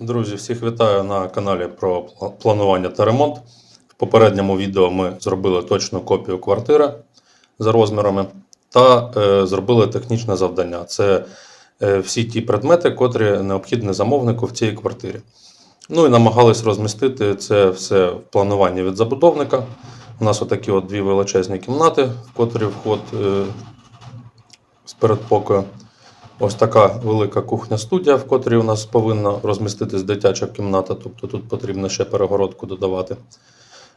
Друзі, всіх вітаю на каналі про планування та ремонт. В попередньому відео ми зробили точну копію квартири за розмірами та е, зробили технічне завдання. Це е, всі ті предмети, котрі необхідні замовнику в цій квартирі. Ну і намагались розмістити це все в плануванні від забудовника. У нас отакі от дві величезні кімнати, в котрі вход е, з передпокою. Ось така велика кухня-студія, в котрій у нас повинна розміститись дитяча кімната, тобто тут потрібно ще перегородку додавати.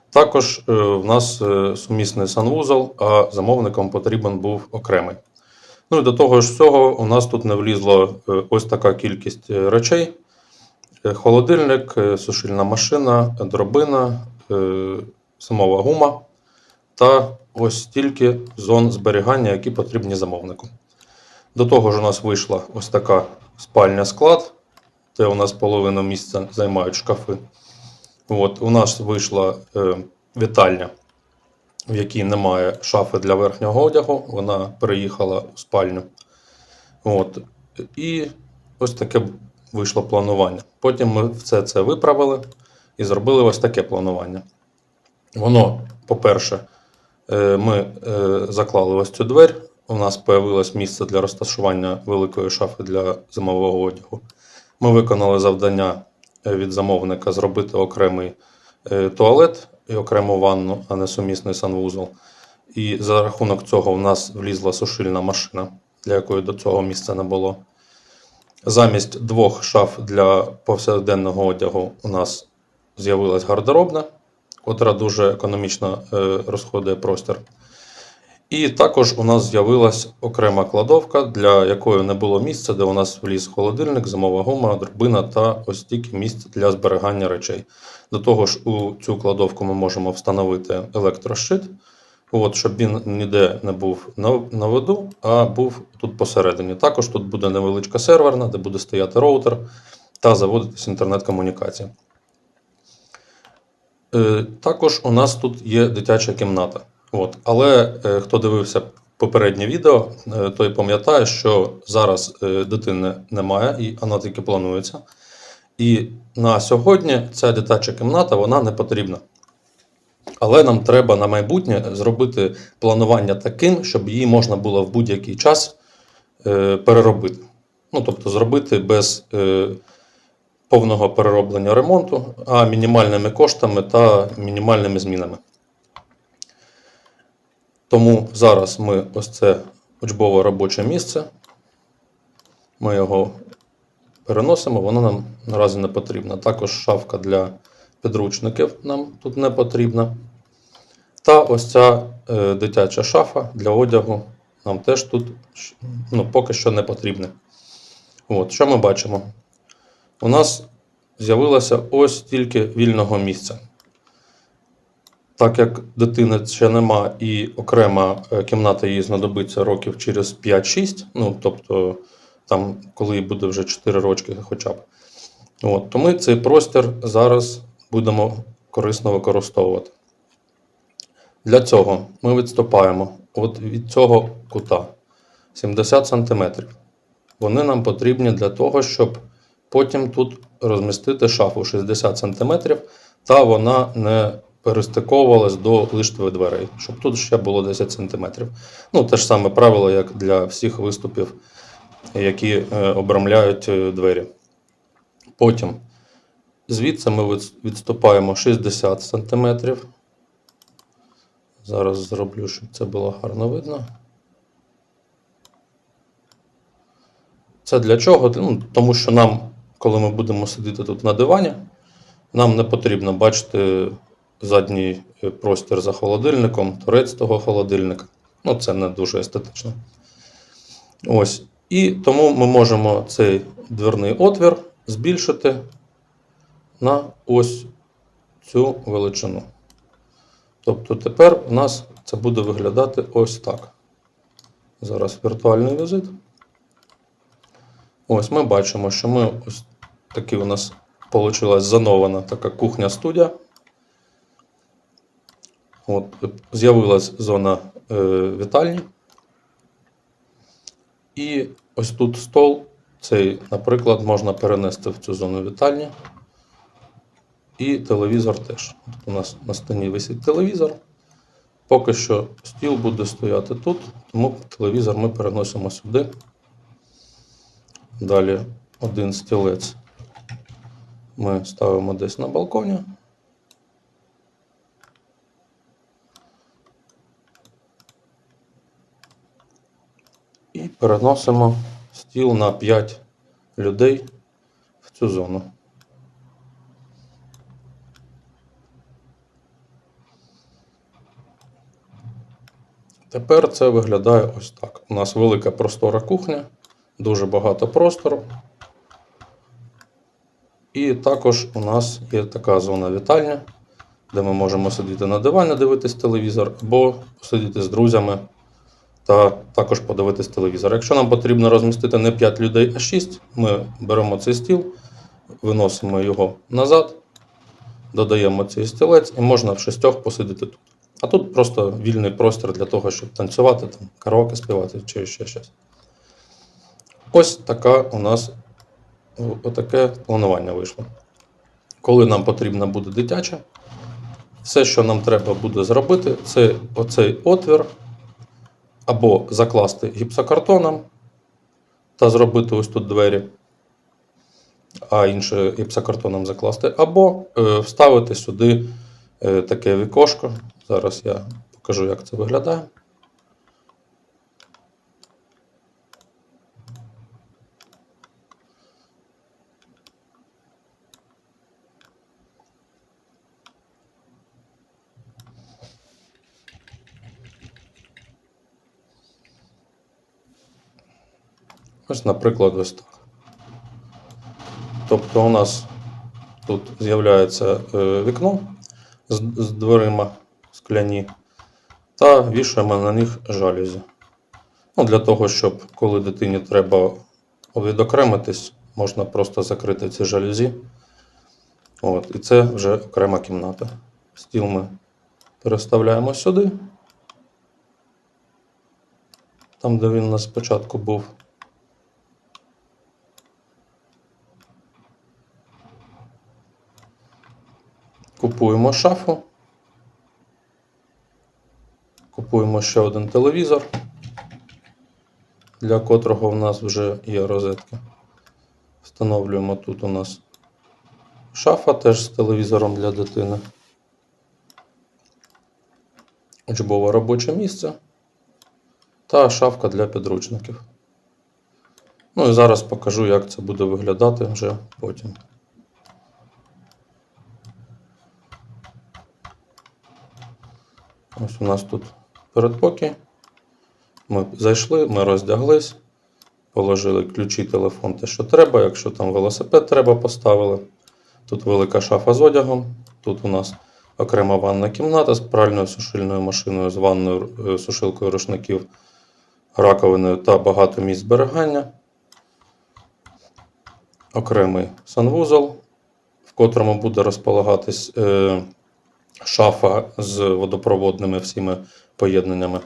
Також е, в нас е, сумісний санвузол, а замовникам потрібен був окремий. Ну і до того ж всього, у нас тут не влізло е, ось така кількість речей: холодильник, сушильна машина, дробина, зимова гума та ось стільки зон зберігання, які потрібні замовнику. До того ж, у нас вийшла ось така спальня склад, де у нас половину місця займають шкафи. От, у нас вийшла е, вітальня, в якій немає шафи для верхнього одягу. Вона переїхала у спальню. От, і ось таке вийшло планування. Потім ми все це виправили і зробили ось таке планування. Воно, по-перше, е, ми е, заклали ось цю двері. У нас появилось місце для розташування великої шафи для зимового одягу. Ми виконали завдання е, від замовника зробити окремий е, туалет і окрему ванну, а не сумісний санвузол. І за рахунок цього в нас влізла сушильна машина, для якої до цього місця не було. Замість двох шаф для повсякденного одягу у нас з'явилась гардеробна, котра дуже економічно е, розходує простір. І також у нас з'явилась окрема кладовка, для якої не було місця, де у нас вліз холодильник, зимова гума, дробина та ось тільки місце для зберігання речей. До того ж, у цю кладовку ми можемо встановити електрощит, от, щоб він ніде не був на, виду, а був тут посередині. Також тут буде невеличка серверна, де буде стояти роутер та заводитись інтернет-комунікація. Е, Також у нас тут є дитяча кімната. От. Але е, хто дивився попереднє відео, е, той пам'ятає, що зараз е, дитини немає, і вона тільки планується. І на сьогодні ця дитяча кімната вона не потрібна. Але нам треба на майбутнє зробити планування таким, щоб її можна було в будь-який час е, переробити. Ну, тобто зробити без е, повного перероблення ремонту, а мінімальними коштами та мінімальними змінами. Тому зараз ми ось це учбове робоче місце. Ми його переносимо, воно нам наразі не потрібно. Також шафка для підручників нам тут не потрібна. Та ось ця е, дитяча шафа для одягу нам теж тут ну, поки що не потрібна. От, що ми бачимо? У нас з'явилося ось тільки вільного місця. Так як дитини ще нема і окрема е, кімната їй знадобиться років через 5-6, ну тобто там, коли буде вже 4 рочки хоча б. От, то ми цей простір зараз будемо корисно використовувати. Для цього ми відступаємо от від цього кута 70 см. Вони нам потрібні для того, щоб потім тут розмістити шафу 60 см, та вона не перестиковувалась до лиштви дверей, щоб тут ще було 10 см. Ну, те ж саме правило, як для всіх виступів, які е, обрамляють е, двері. Потім звідси ми відступаємо 60 см. Зараз зроблю, щоб це було гарно видно. Це для чого? Ну, тому що нам, коли ми будемо сидіти тут на дивані, нам не потрібно бачити задній е, простір за холодильником, торець того холодильника. Ну, це не дуже естетично. Ось. І тому ми можемо цей дверний отвір збільшити на ось цю величину. Тобто тепер у нас це буде виглядати ось так. Зараз віртуальний візит. Ось ми бачимо, що ми ось такий у нас вийшла занована така кухня-студія. З'явилась зона е, вітальні. І ось тут стол цей, наприклад, можна перенести в цю зону вітальні. І телевізор теж. От у нас на стіні висить телевізор. Поки що стіл буде стояти тут, тому телевізор ми переносимо сюди. Далі один стілець ми ставимо десь на балконі. Переносимо стіл на 5 людей в цю зону. Тепер це виглядає ось так. У нас велика простора кухня, дуже багато простору. І також у нас є така зона вітальня, де ми можемо сидіти на дивані, дивитись телевізор, або посидіти з друзями та також подивитись телевізор. Якщо нам потрібно розмістити не 5 людей, а 6, ми беремо цей стіл, виносимо його назад, додаємо цей стілець і можна в шістьох посидіти тут. А тут просто вільний простір для того, щоб танцювати, там, караоке співати чи ще щось. Ось така у нас отаке планування вийшло. Коли нам потрібна буде дитяча, все, що нам треба буде зробити, це оцей отвір або закласти гіпсокартоном та зробити ось тут двері, а інше гіпсокартоном закласти, або е, вставити сюди е, таке вікошко. Зараз я покажу, як це виглядає. Ось, наприклад, ось так. Тобто у нас тут з'являється е, вікно з, дверима скляні та вішаємо на них жалюзі. Ну, для того, щоб коли дитині треба відокремитись, можна просто закрити ці жалюзі. От, і це вже окрема кімната. Стіл ми переставляємо сюди. Там, де він у нас спочатку був. Купуємо шафу. Купуємо ще один телевізор, для котрого в нас вже є розетки. Встановлюємо тут у нас шафа теж з телевізором для дитини. Учбове робоче місце та шафка для підручників. Ну і зараз покажу, як це буде виглядати вже потім. Ось у нас тут передпокій. Ми зайшли, ми роздяглись, положили ключі, телефон, те, що треба. Якщо там велосипед треба, поставили. Тут велика шафа з одягом. Тут у нас окрема ванна кімната з пральною сушильною машиною, з ванною е, сушилкою рушників, раковиною та багато місць зберігання. Окремий санвузол, в котрому буде розполагатись. Е, шафа з водопроводними всіми поєднаннями.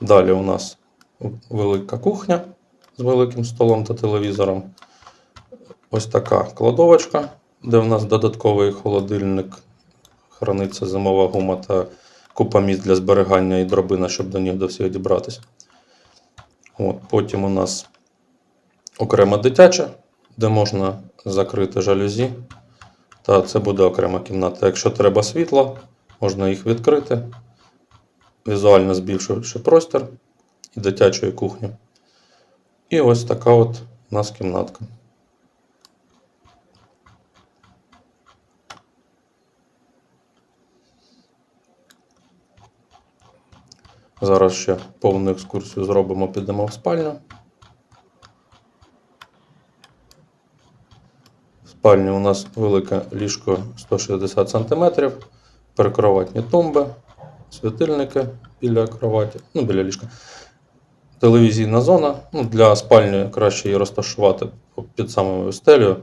Далі у нас велика кухня з великим столом та телевізором. Ось така кладовочка, де в нас додатковий холодильник, храниться зимова гума та купа місць для зберігання і дробина, щоб до них до всіх дібратися. От, Потім у нас окрема дитяча, де можна закрити жалюзі. Та це буде окрема кімната. Якщо треба світло, можна їх відкрити, візуально збільшуючи простір і дитячої кухні. І ось така от у нас кімнатка. Зараз ще повну екскурсію зробимо, підемо в спальню. Спальні у нас велике ліжко 160 см, перекроватні тумби, світильники біля кроваті, ну, біля ліжка. Телевізійна зона. Ну, для спальні краще її розташувати під самою стелею,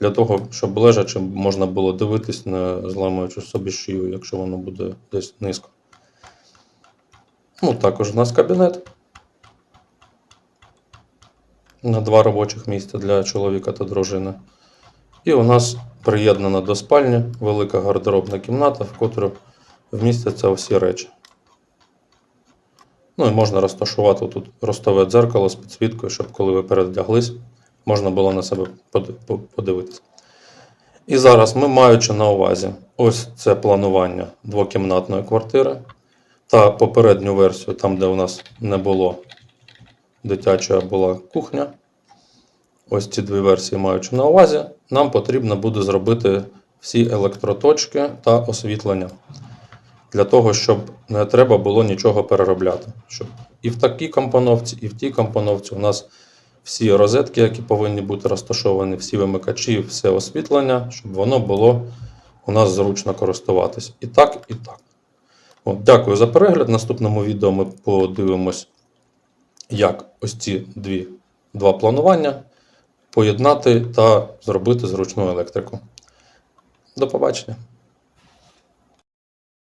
для того, щоб лежачи можна було дивитись, не зламуючи собі шию, якщо воно буде десь низько. Ну, також у нас кабінет. на два робочих місця для чоловіка та дружини. І у нас приєднана до спальні велика гардеробна кімната, в котру вмістяться всі речі. Ну і можна розташувати тут ростове дзеркало з підсвіткою, щоб коли ви передяглись, можна було на себе подивитися. І зараз ми, маючи на увазі ось це планування двокімнатної квартири та попередню версію, там, де у нас не було дитяча, була кухня. Ось ці дві версії маючи на увазі, нам потрібно буде зробити всі електроточки та освітлення. Для того, щоб не треба було нічого переробляти. Щоб і в такій компоновці, і в тій компоновці у нас всі розетки, які повинні бути розташовані, всі вимикачі, все освітлення, щоб воно було у нас зручно користуватись. І так, і так. От, дякую за перегляд. В наступному відео ми подивимось, як ось ці дві, два планування поєднати та зробити зручну електрику. До побачення.